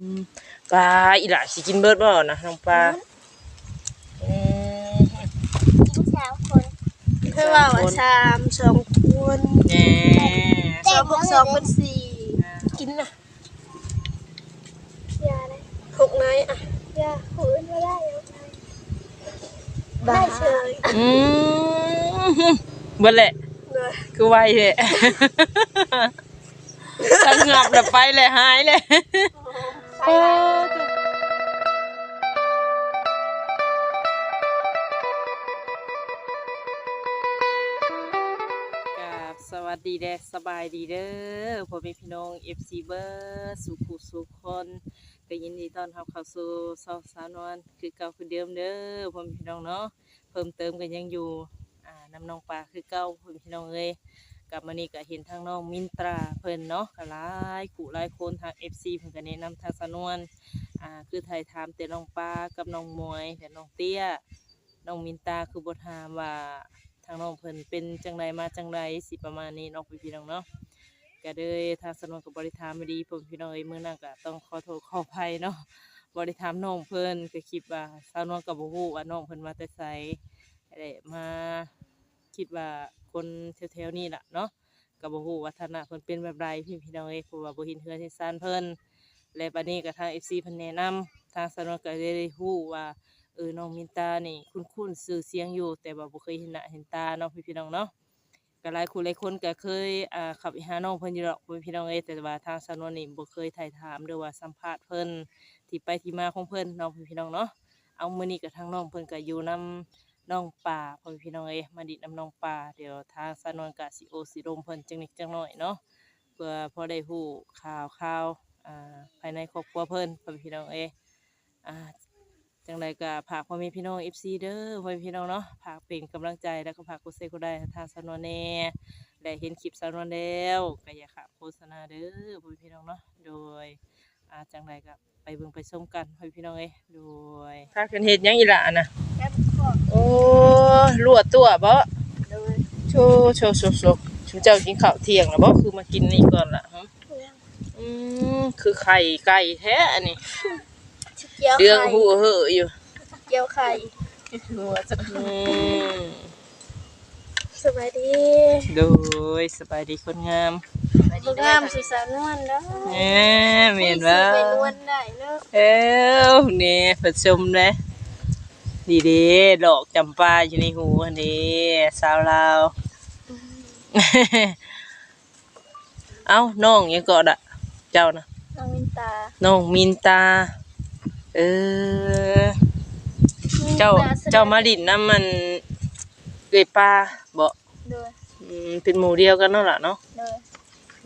อืมปลาอีหล่าสิกินเบิดบ่นะน้องปลาอืมกินสามคนเพื่อว่าว่าชามสองคนแหน่สองบวกสองเป็นสี่กินนะยาเลยหกนายอะยาหูอื่นไม่ได้แล้วไงบ้าได้เฉยอืมเบิดแหละเลยคือไวเลยทั้งงับแล้วไปเลยหายเลย โอ้กับสวัสดีเด้อสบายดีเด้อพ่อแม่พี่น้อง FC เบอร์สุขุสุขคนก็ยินดีต้อนรับเข้าสู่ซอกสาวนวลคือเก่าคือเดิมเด้อพ่อแม่พี่น้องเนาะเพิ่มเติมกันยังอยู่อ่าน้ำนองปลาคือเก่าพ่อแม่พี่น้องเอ้ย กับมานี่ก็เห็นทางน้องมินตราเพิ่นเนาะก็หลายกูหลายคนทาง FC เพิ่นก็แนะนำทางสนวนอ่าคือไทยถามแต่น้องปลากับน้องมวยและน้องเตี้ยน้องมินตาคือบ่ถามว่าทางน้องเพิ่นเป็นจังไดมาจังไดสิประมาณนี้น้องพี่ๆน้องเนาะก็เลยทางสนวนก็บ่ได้ถามไม่ดีพ่อพี่น้องเอ้ยมื้อนั้นก็ต้องขอโทษขออภัยเนาะบ่ได้ถามน้องเพิ่นก็คิดว่าสาวนวลก็บ่ฮู้ว่าน้องเพิ่นมาแต่ไสได้มา คิดว่าคนแถวๆนี้ล่ะเนาะก็บ่ฮู้ว่าฐานะเพิ่นเป็นแบบใดพี่พี่น้องเอ้ยเพราะว่าบ่เห็นเฮือนเฮ็ดซ่านเพิ่นและบัดนี้ก็ทาง FC เพิ่นแนะนำทางสนวนก็ได้ฮู้ว่าเออน้องมินตานี่คุ้นๆชื่อเสียงอยู่ แต่ว่าบ่เคยเห็นหน้าเห็นตาเนาะพี่พี่น้องเนาะก็หลายคนหลายคนก็เคยอ่าขับไปหาน้องเพิ่นอยู่ดอกพี่พี่น้องเอ้ยแต่ว่าทางสนวนนี่บ่เคยถ่ายถามหรือว่าสัมภาษณ์เพิ่นที่ไปที่มาของเพิ่นเนาะพี่พี่น้องเนาะเอามื้อนี้ก็ทางน้องเพิ่นก็อยู่นํ น้องป่าพ่อพี่น้องเอ้มาดิดน้ำน้องป่าเดี๋ยวทางสานวนกะสิโอสิลมเพิ่นจังนิดจังหน่อยเนาะเพื่อพอได้ฮู้ข่าวข่าวอ่าภายในครอบครัวเพิ่นพ่อพี่น้องเอ้อ่าจังไดก็ฝากพ่อแม่พี่น้อง FC เด้อพ่อแม่พี่น้องเนาะฝากเป็นกำลังใจแล้วก็ฝากกดเซกดได้ทางสานวนแน่ได้เห็นคลิปสานวนแล้วก็อย่าขาดโฆษณาเด้อพ่อแม่พี่น้องเนาะโดยอ่าจังไดก็ ไปเบิ่งไปชมกันพ่อแม่พี่น้องเอ้ยโดยถ้าเกิดเฮ็ดหยังอีหล่ะน่ะแค่ขอบโอ้ลวดตัวบ่เลยโชว์โชว์โชว์โชว์ชุมเจ้ากินข้าวเที่ยงแล้วบ่คือมากินนี่ก่อนล่ะฮะอืมคือไข่ไก่แท้อันนี้เกี๊ยวเรื่องไข่หูเหอะอยู่เกี๊ยวไข่หัวจักอืม สบายดีโดยสบายดีคนงามบ่งามสุดสาวนวลเด้อแหมเมียนว่าไปนวลได้เด้อเอ้วนี่เพิ่นชมเด้ดีเด้ดอกจำปาอยู่ในหูอันนี้สาวลาวเอ้าน้องยังเกาะอะ เจ้านะน้องวินตาน้องมินตา เออ เจ้าเจ้ามาดินน้ำมัน เกยป้าบ่เลยอืมเป็นหมู่เดียวกันเนาะล่ะเนาะเลย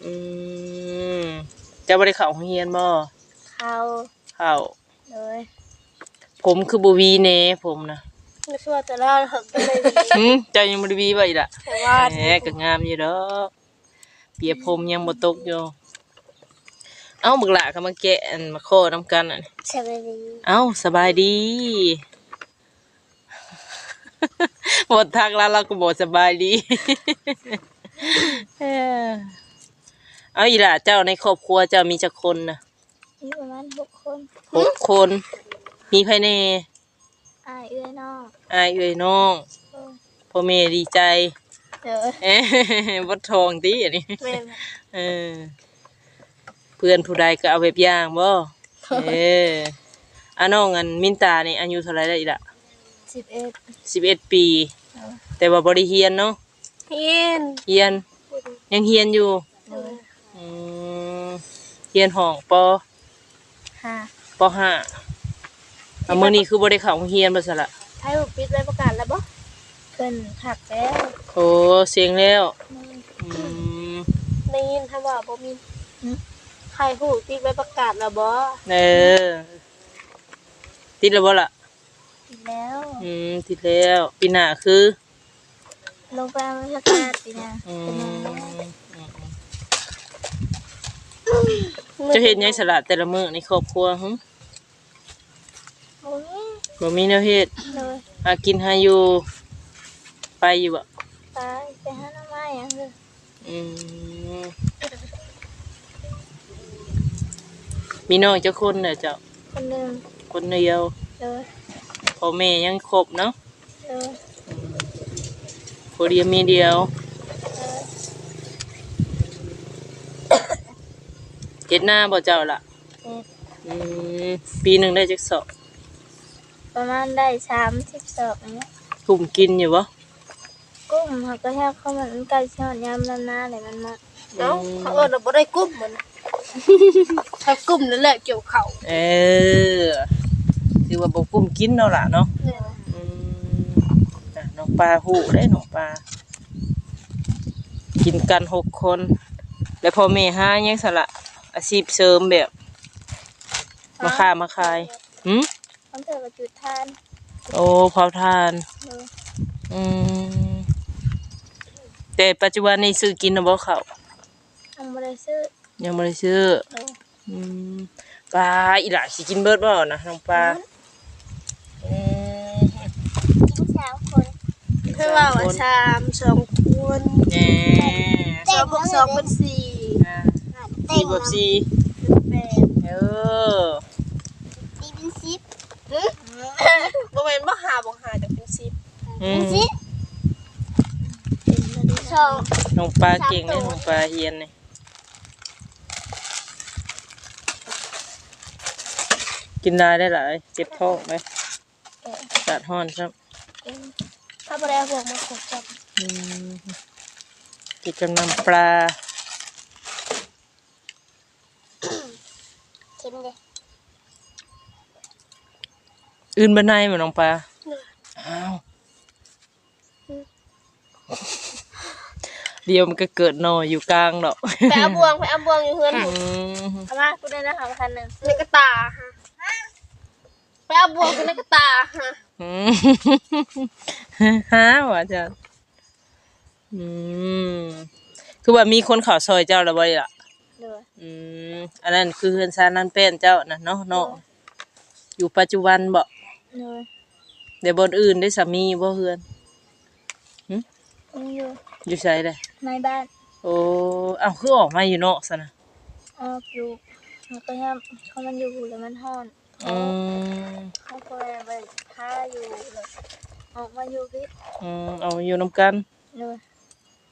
อืมเจ้าบ่ได้เข้าโรงเรียนบ่เข้าเข้าเลยผมคือบ่วีแน่ผมนะไม่ชัวร์จะเล่าถึงก็เลยดีหึเจ้ายังบ่ได้วีบ่อีกล่ะ แต่ว่าแหมก็งามอยู่ดอกเปียผมยังบ่ตกอยู่ เอ้าบักหละก็มาแกะอันมาโคนํกันอะสบายดี เอ้าสบายดี หมดทางแล้วเราก็บอกสบายดีเอ้อเอาอีหล่ะเจ้าในครอบครัวเจ้ามีจักคนนะมีประมาณหกคนหกคน มีภายในอายเอื้อยน้องอายเอ้ยน้องเออพ่อแม่ดีใจเด้อเอ้บดทองตีอันนี้แม่เออเพื่อนผู้ใดก็เอาแบบอย่างบ่เอออาน้องอันมินตานี่อายุเท่าไหรแล้วอีล่ะ สิบเอ็ดสิบเอ็ดปี แต่ว่าบริเฮียนเนาะเฮียนเฮียน ยังเฮียนอยู่เลยอืมเฮียนห้องปค่ะปห้าเอามื้อนี้คือบ่ได้เข้าโรงเรียนบ่ซะละไทยบุปิดไว้ประกาศแล้วบ่เพิ่นถักแล้ว โอ้เสียงแล้วอืมได้ยินถ้าว่าบ่มีใครหูปิดไว้ประกาศแล้วบ่เออติดแล้วบ่ล่ะ ปิดแล้วอืมติดแล้วปีหน้าคือลงไปเอาประกาศปีหน้าอืเป็นยังไงมจะเฮ็ดหยังสละแต่ละมื้อในครอบครัวหึโอ้ยบ่มีแนวเฮ็ดเลยหากินหาอยู่ ไปอยู่บ่ตายไปหาหน้าไม้หยังเลยอืมมีน้องเจ้าคนน่ะเจ้าคนหนึ่งคนเดียวเลย พ่อแม่ยังครบเนาะเลยผู้เดียวมีเดียวเลยเฮ็ดหน้าบ่เจ้าล่ะเอ็ดอืมปีหนึงได้จักสอบประมาณได้สามสิบสองเนี้ยกลุ่มกินอยู่บ่กุ้งเขาก็แค่เข้ามันใกล้ชอดยามนานๆเลยมันมาเนาะเขาเออเราบ่ได้กุ้มมัน ถ้ากุ้มนั่นแหละเกี่ยวเข่าเออ ถือว่าบ่กลุ่มกินเนาะล่ะเนาะเลยอืมอะน้องปลาหูได้น้องปลากินกันหกคน แล้วพ่อแม่หาหยังสละอาชีพเสริมแบบมาค้ามาขายหืมต้องเจอกับจุดทานโอ้เผาทานเลยอืมแต่ปัจจุบันนี้ซื้อกินนะบ่เขาวทำบริซื้อยังบ่ได้ซื้อเลยอืมปลาอีหล่าสิกินเบิดบ่นะน้องปลาอืม กินสามคน เพื่อว่าว่าสามสองคนแหน่สองบวกสองเป็นสี่อ่าเต็สี่บวกสี่เป็นแปดเออตีเป็นสิบบ่แม่นบ่หาบ่หาแต่เป็นสิบอืเป็นสิบสองน้องปลาเก่งเลยน้องปลาเฮียนเลยกินได้ได้หลายเจ็บท้องไหมสาดห้อนครับ ถ้าบริเอาบวกมาขบจับอืมกินกับน้ำปลาเข็มเลยอื่นบันไดเหมือนน้องปลาอ้าวเดี๋ยวมันก็เกิดหนออยู่กลางดอกไปเอาบวงไปเอาบวงอยู่เฮือนอืผมมเอามากูได้นะคะพันหนึ่งในกระตาฮะไปเอาบวงอยู่ในกระตาฮะอืมฮะว่าจะอืมคือว่ามีคนเข่าวซอยเจ้าแล้วบ่ล่ะเลยอืมอันนั้นคือเฮือนซานนั่นเป็นเจ้านะเนาะเนาะอยู่ปัจจุบันบ่เลยเดี๋ยวบนอื่นได้สามีบ่เฮือนนี่อยู่อยู่ไสเลยในบ้านโอ้เอาคือออกมาอยู่เนาะซะนะออกอยู่มันก็ยังเขามันอยู่แล้วมันห้อน อืมเขาก็เลยไปท่าอยู่เลยออกมาอยู่พี่อืมเอาอยู่นํกัน เลย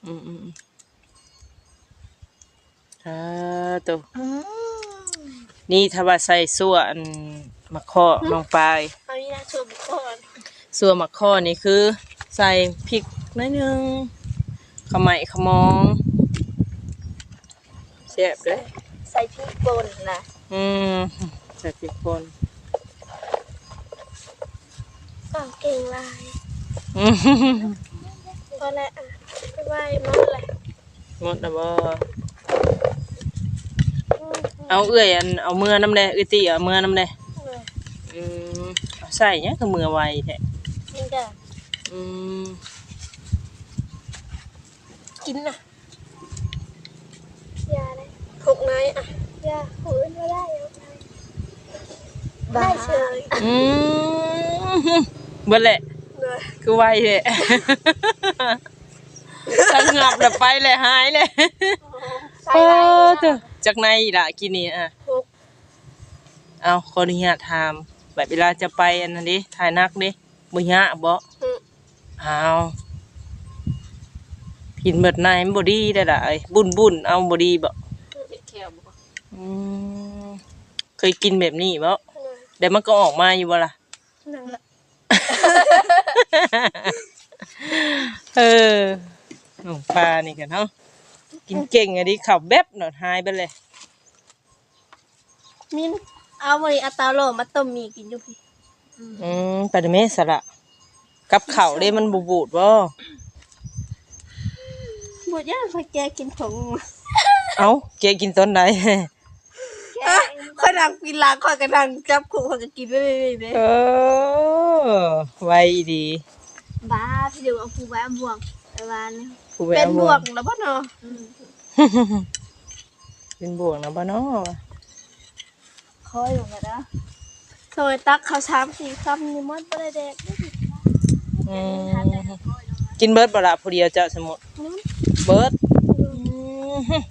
อืมอืมอืมอ่าตัวอืมนี่ถ้าว่าใส่ซั่วอันมะข้อน้องปลายเอานี่นะชมก่อนส่วนหมักข้อนี่คือ ใส่พริกหน้อยหนึงขมายขมองแซ่บเลยใส่พริกป่นนะอืมใส่พริกป่นก็เก่งลายอืมพอแล้วอะไปไหว้มาเลยหมดแล้วบ่เอาเอื้อยอันเอามือน้ำแดงเอื้อยตีเอามือน้ำแดงเลยอืมเอาใส่เนี้ยคือมือไวแท้นี่ก็อืมกินน่ะยาเลยหกไม้อะยาฝืนไม่ได้เอา ไปได้เชยอืมเบิดแหละ เลยคือไวแท้ถ้าเงับแล้วไปเลยหายเลยใส่เอไรอเถอะจากในล่ะกินนี่อะ หกเอาขออนุญาตถาม แบบเวลาจะไปอันนั้นดิถ่ายนักดิบ่ยะบ่อืมเอากินเบิดนายมันบ่ดีได้ล่ะไอ้บุญบุญเอาบ่ดีบ่เจ็ดแขวบ่อืมเคยกินแบบนี้บ่ เลยแต่มันก็ออกมาอยู่บ่ล่ะ นั่งละเออหนูปลานี่กันเนาะกินเก่งอะดิขับแป๊บหน่อยหายไปเลย มินเอาวันนี้เอาเตาโลมาต้มหมีกินอยู่พี่อืมไปเดเมสละกับข้าวเด้มันบูบูดบ่บดย่างคอยแกกินผงเอ้าแกกินต้นใดคอย นั่งกินล้างคอยกระดังจับขู่คอยก็กินไปเรื่อยๆเด้เออไวดีบ้าพี่เดี๋ยวเอาผูไว้เอาบ่วงไปวานนี่ผู้เป็นบวกกแล้วป่ะเนาะเป็นบวกนะบ่เนาะคอยอยู่นะซอยตักข้าวสามสี่คำนี่มันบ่ได้แดกเด้ออืมกินเบิร์ดบ่ละผู้เดียวเจ้าสมุดเบิร์ดอืม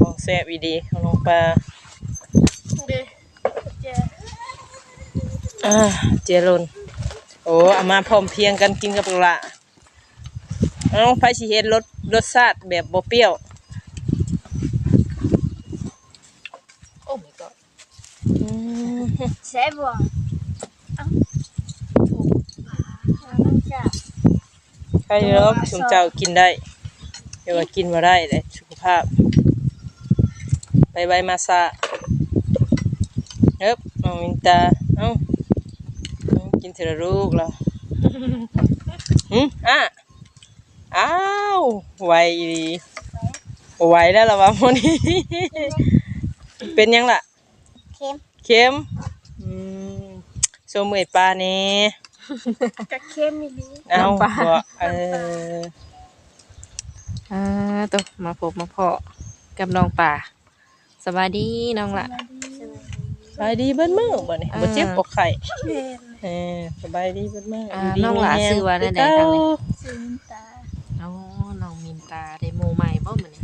ของแซ่บอีดีของน้องปลา อ่าเจรนโอ้เอามาพร้อมเพรียงกันกินกับบักละน้องไฟสิเฮ็ดรสรสชาติแบบบ่เปรี้ยว โอ้ my god อืมใช่บ่เอ้ามันจะใครเนาะชุมเจ้ากินได้เดี๋ยวว่ากินบ่ได้เลยสุขภาพไปใบมาซาเอ๊บน้องมินตาเอ้าอืมกิน เทละลูกแล้วหืมอะอ้าวไวดีไหวแล้วละวะโมนี้เป็นยังล่ะ เค็มเค็มอืมโซมือปลานี่กระเค็มอีหลีเอาบ่เอออ่าตัวมาพบมาเพาะกับน้องป่าสบายดีน้องละสบายดีเบิ้มือบ่นี่อ่าบ่เจ็บบ่ไข้แม่น เออสบายดีเบิ้มืออ่ายู่ดีน้องหลามีแรงชื่อว่าได้ไหนคือทางนี้เก่ซื้อน้ำตาอ๋อน้องมินตาได้หมู่ใหม่บ่มื้อนี้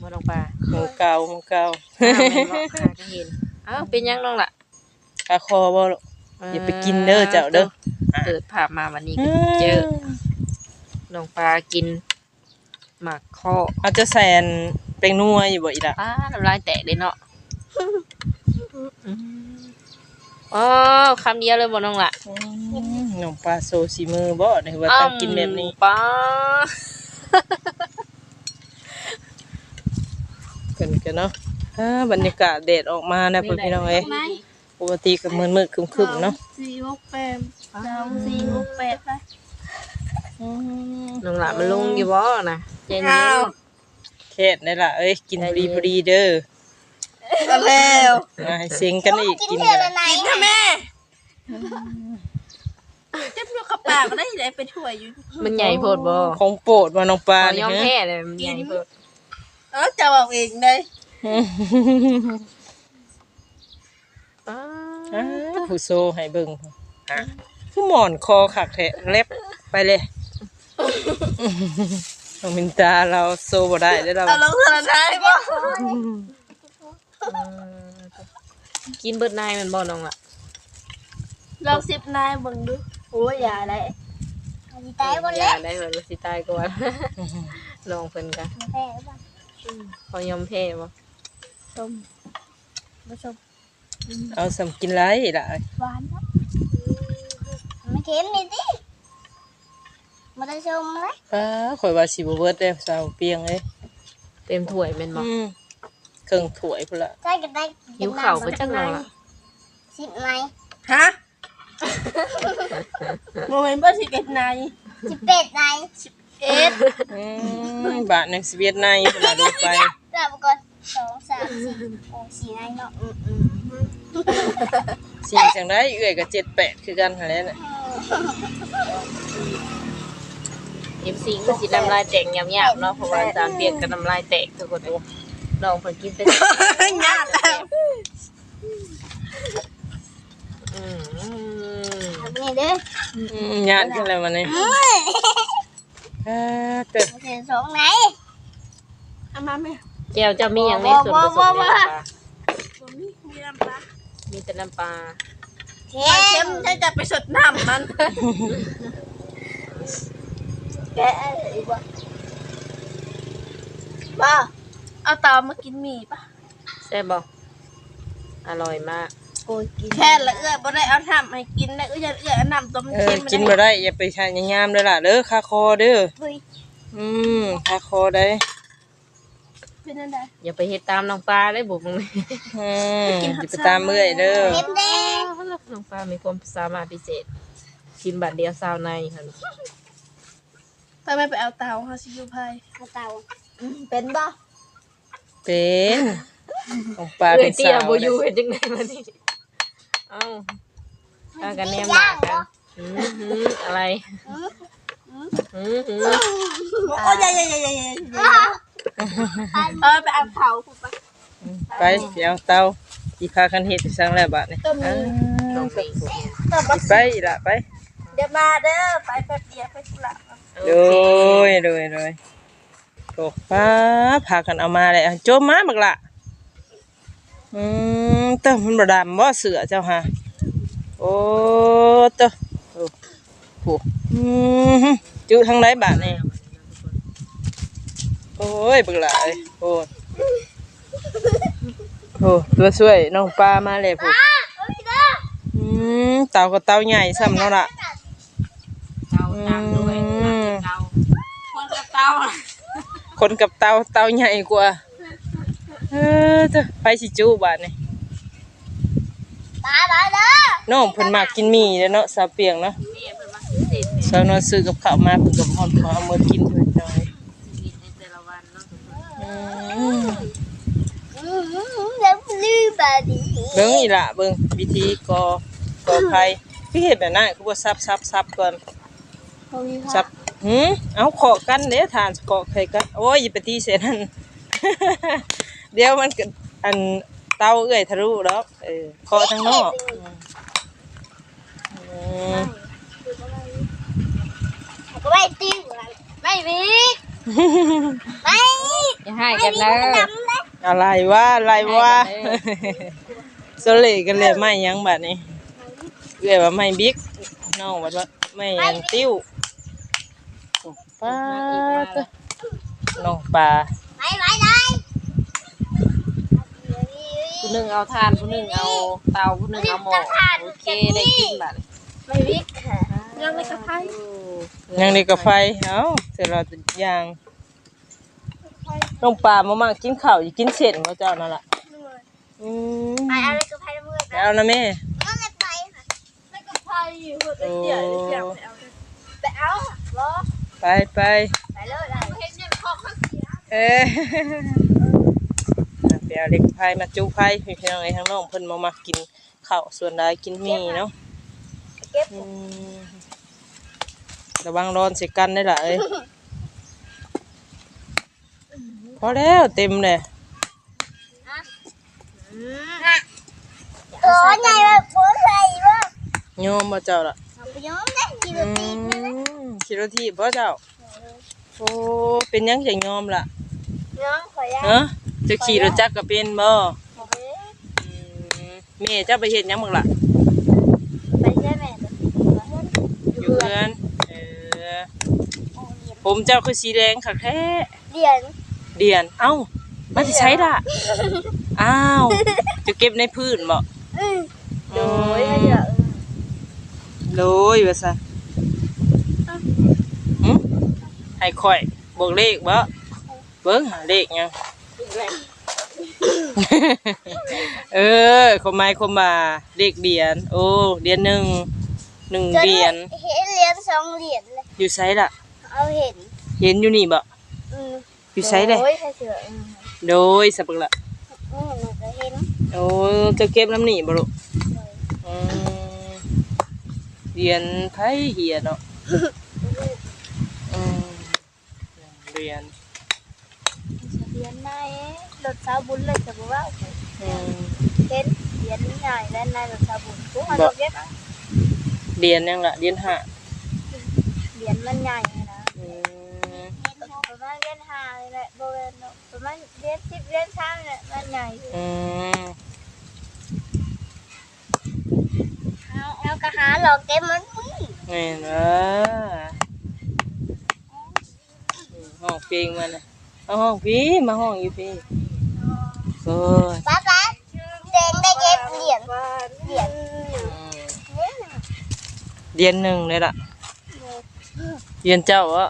บ่น้องป่าหมูเก่าหมูเก่าอ้าวแม่นบ่หาก็เห็นอ้าวเป็นยังน้องละกาคอบ่ลูกอย่าไปกินเด้อเจ้าเด้อเปิดภาพมาวันนี้ก็เจอน้องปลากินหมากข้อเอาจะแซนเป็นนัวอยู่บ่อีล่ะอ้าน้ำลายแตกเลยเนาะ อ๋อคำเดียวเลยบ่น้องละอืมน้องปลาโซซิมือบ่ได้ว่าต้องกินแบบนี้ป้าเพิ่นกันเนาะอ่าบรรยากาศแดดออกมานะเพิ่นพี่น้องเอ้ยปกติก็มืดๆครึมๆเนาะสี่หกแปดสองสี่หกแปดไปอืมน้องละมันลงอยู่บ่นะเจนอ้าเย็วนเฮ็ดได้ล่ะเอ้ยกินพอดีพอดีเด้อ ก็แล้วมาให้เซ็งกันอีกกินกินเท่ากันละไหนกินนะแม่เจ็บอยู่กับปากก็ได้เลยไปถ้วยอยู่มันใหญ่โพดบ่ของโปรดว่าน้องปลาขอนี่ยอมฮะแพ้เลยมันใหญ่โพดเออจะเอาเองเลยป้าอ่าผู้โซให้เบิ่งอะคือหมอนคอคักแท้เล็บไปเลยน้องมินตาเราโซบ่ได้เด้อเราเอาลงสารได้ปะ กินเบิดนายมันบ่น้องละลองสิบนายเบิ่งดูโอ้ยอย่าเลยอันนี้ตายหมดอเลยย่าได้เพิ่นสิตายก่อน ลองเพิ่นกันแพ้ป่ะขอยอมแพ้บ่ส้มผสมเอาสำกินไรล่ะหวานเนาะไม่เค็มนี่ดิมาได้ชมเลยป้าข่อยว่าสิบ่เบิดเด้อสาวเปียงเอ้ยเต็มถ้วยแม่นบ่อืม เครื่องถ้วยพุ่นละใช่กันได้หิวข้าวไปจังน้องละสิบไหนฮะโมเมนต์ว่าสิเป็นนายสิบเป็ดไหนเอ็ดอืมบาทหนึงสิเวียดในพุ่นละดูไปเราก่อนสองสามสี่โอ้สี่ไหนเนาะสิจังได๋เอื้อยก็7 8คือกันหั่นแหละน่ะเอฟซีก็สิน้ำลายแตกยำๆเนาะเพราะว่าจานเปียกกับน้ำลายแตกทุกคนเลยน้องเพิ่นกินไปงานแล้วอืมทำนี่เด้ออืมญาติกันแล้วมันนี่อ่าเติบเห็นสองไหนเอามาแม่แก้วจะมีอย่างในส่วนผสมเนี่ยค่ะผมมีมีน้ำปลามีแต่น้ำปลาเค็ปลาเค็มมใช่จะไปสดน้ำมันแกะอีกบ่บ้า เอาเตามากินหมี่ปะแซ่บบ่อร่อยมากโอ้ยกินแค่ละเอื้อยบ่ได้เอาทำให้กินนะเอื้อยเอื้อยเอาน้ำต้มเอเค็อมกินบ่ได้ อย่าไปทานยามๆเด้อล่ะเด้อคาคอเด้อเฮ้ยอืมคาคอได้เป็นอะไรอย่าไปเฮ็ดตามน้องปลาได้บุกมึงอืมอย่าไปตามเมื่อยเด้อเค็มแดงน้องปลามีความสามารถพิเศษ กินบัดเดียวซาวในค่ะไปไม่ไปเอาเตาเฮาสิอยู่ภายเอาเตาเป็นบ่ เป็นของปลาเอ้เป็ยนเตี้สายวบ่อยู่เฮ็ดจังไดมานี่เอ้าพากันแนมหน้ากันอือหืออะไรอือหือโอ้ยอย่าอย่าอย่าอย่าอย่าเออไปเอาเตาพูดปะไปเดี๋ยวเตาอีพากันเฮ็ดสั่งแล้วบาดนี่อ่าน้องมีไปอีละไป เดี๋ยวมาเด้อไปแป๊บเดียวไปธุระโดยโดยโดย โอ้ป้าพากันเอามาเลยโจมมาบักละอืมเติมมันบดำบ่เสือเจ้าฮะโอ้โอ้ตะโอ้โหอืมจุทางไหนบาทนี่โอ้ยเบึกหลายโอ้ยโอ้ตัวช่วยน้องปลามาเลยผู้อืมเต่ากับเต่าใหญ่ซ้ำเนาะล่ะเตาตามด้วยเตาคนกับเตา คนกับเต่าเต่าใหญ่กว่า เออเถอะไปสิจูบาทนี่ตาตาเด้อน้องเพิ่นมากกินหมี่แล้วเนาะสาวเปียงเนาะนี่เพิ่นมาซื้อสินสาวนอนซื้อกับข้าวมาเพิ่นก็พร้อมมาเอามากินเพิ่นหน่อยกินในแต่ละวันเนาะทุกคนอืมอืมแล้วลืมบาดีเบิ่งอีหละเบิ่งวิธีก่อก่อไฟคือเฮ็ดแบบนั้นคือบ่ซับซับซับก่อนซับ หืมเอาเคาะกันเด้ทานเคาะใครกันโอ้ยอย่าไปตีเสียนั่นเดี๋ยวมันก็อันเตาเอื้อยทะลุดอกเออเคาะทางนอกอืมอืมก็ไม่ติ้งไม่มีไม่อย่าให้กันเด้อดำเลยอะไรวะอะไรวะสเลกันเลยไม่ยังบัดนี้เอื้อยว่าไม่บิ๊กน้องว่าว่าไม่อันติ้ว ป้าน้องปลาไม่ไม่ได้ผู้หนึ่งเอาทานผู้หนึ่งเอาเตาผู้หนึ่งเอาหม้อโอเคได้กินบัดไม่วิกค่ะยังไม่กระไพยังนี่กับไฟเอ้าเสร็จเราจะย่างน้องปลามามากินข้าวอย่ากินเส้นเขาเจ้านั่นล่ะอืมไปอะไรกระไพมือไปเอานะแม่มันไม่ไปค่ะไม่กระไพอยู่โอ้ไปเอาเหรอ ไปไปไปเลยได้เห็นยังคอเขาเสียเอ้ยไปเอาเล็กไฟมาจุไฟพี่น้องไอ้ทั้งน้องเพิ่นมามากินข้าวส่วนใดกินหมีเนาะเก็บอืมระวังร้อนใส่กันได้ล่ะเอ้ยพอแล้วเต็มเลยตัวใหญ่แบบตัวใหญ่แบบโยมบ่เจ้าล่ะไปย้อมได้กี่อืนาทีนั่นแหละมคิดว่าที่บ่เจ้า โอ้เป็นหยังจะยอมล่ะน้องขอยาฮะจะขี่รถจักรก็เป็นบ่โอเคอืมแม่เจ้าไปเฮ็ดหยังบักล่ะไปใช่ไหมอยู่เรือนเออผมเจ้าคือสีแดงค่ะแท้เรียนเดียนเอ้ามาสิใช้ล่ะอ้าวจะเก็บในพื้นบ่อืมโอ้โอ้ยยเยอะโลยว่าซะหึ ให้ข่อยบอกเลขบ่เบิ่งหาเลขหยังเออคมหมายคมมาเลขเดียน โอ้เดียนหนึ่งหนึ่งจนเดียนเห็นเหรียญสองเหรียญเลยอยู่ไสล่ะ เอาเห็น เห็นอยู่นี่บ่อืมอยู่ไสเด้โอ้ยใช่เสืออืมโดยสับปะละอืมมันก็เห็นโอ้จะเก็บน้ำหนีบ่ลูกอืมเรียนไผเหียเนาะอืม เรียน เหรียญนายรถสาวบุญเลยจะบอกว่า อืม เห็นเหรียญใหญ่และนายรถสาวบุญกูมา บ่ เก็บเอา เรียนยังล่ะเรียนห้า เหรียญมันใหญ่นะ อืม ประมาณเหรียญห้าเลยแหละโบเวนเนาะประมาณเหรียญสิบเหรียญสามเนี่ยมันใหญ่ อืม เ อาเอากระหาหลอกเก็บมันมึงแม่นว่าอืมห้องเพลงมันน่ะเอาห้องพี่มาห้องอยู่พี่โอ้ยป้าป้าแดงได้เก็บเหรียญเหรียญอืมเรียนหนึ่งเลยล่ะเรียนเจ้าอะ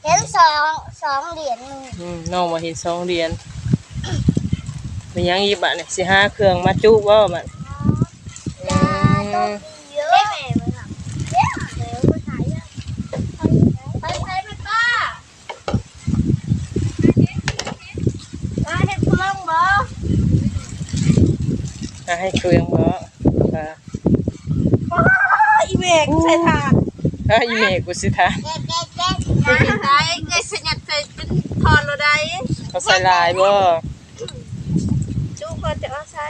เหรียญสองสองเหรียญมึงอืมน้องมาเห็นสองเหรียญมียังอีกบะเนี่ยสิห้าเครื่องมาจุบ่มันอืมเยอะแม่มึงอะเยอะเดี๋ยวมาถ่ายอะไปไปไปป้าป้าเห็นพลังบ่ อะ ให้เครื่องบ่อะอีเมกใส่ถาดอะอีเมกูสิทานแก๊กแก๊กแก๊กได้ไงสยัดใส่เป็นทอนเราได้เขาใส่ลายบ่จูก็จะเอาใช้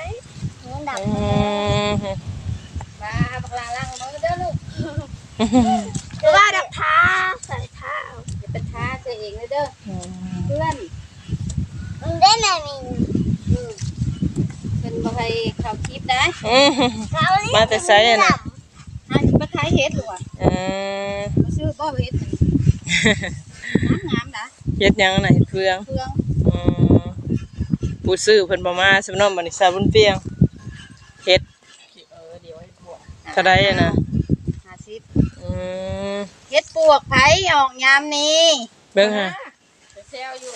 นี่ดับอืมมาบักลาลังมือเด้อลูกหรือว่าดักท้าใส่ท้าอย่าเป็นท่าตัวเองเลยเด้อเพื่อนมึงได้ไหมมี เป็นบ่ให้เข้าคลิปได้อืมมาแต่ไสอะนะหาสิมาขายเฮ็ดหรอวะเออมาซื้อบ่เฮ็ดงามๆนะเฮ็ดหยังน่ะเฮ็ดเฟืองเฟืองอืมผู้ซื้อเพิ่นบ่มาสำนองบัดนี้ซาบุญเปียงเฮ็ดเออเดี๋ยวให้บวกเท่าใดอะนะ50อืมเฮ็ดปวกไผออกยามนี้เบิ่งฮะไปแซวอยู่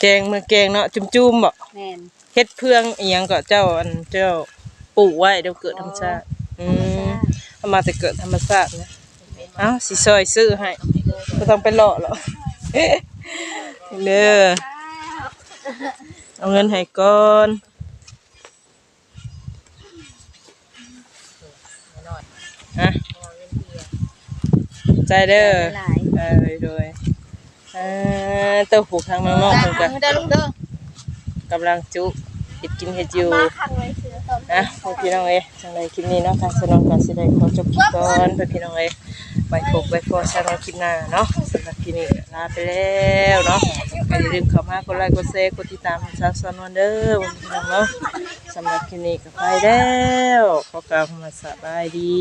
แกงมือแกงเนาะจุ่มๆบ่แม่น เฮ็ดเพื่องอีหยังก็เจ้าอันเจ้าปลูกไว้เดี๋ยวเกิดธรรมชาติอืมเอามาแต่เกิดธรรมชาตินะเอ้าสิซอยซื้อให้บ่ต้องไปเลาะหรอกเด้อเอาเงินให้ก่อนฮะใจเด้อหลาย เออโดยเออเต้าหูทางน้องๆเพิ่นก็มือเด้อลูกเด้อ กำลังจุเฮ็ดกินเฮ็ดอยู่ขังไว้เสือต้มนะพ่อพี่น้องเอ้ยจังไดคลิปนี้เนาะทางสนองก็สิได้ขอจบคลิปก่อนพ่อพี่น้องเอ้ยไว้พบไว้พอชาแนลคลิปหน้าเนาะสำหรับคลิปนี้ก็ลาไปแล้วเนาะก็อย่าลืมเข้ามากดไลค์กดแชร์กดติดตามสาวสนวนเด้อพ่อพี่น้องเนาะสำหรับคลิปนี้ก็ไปแล้วขอกล่าวคำว่าสบายดี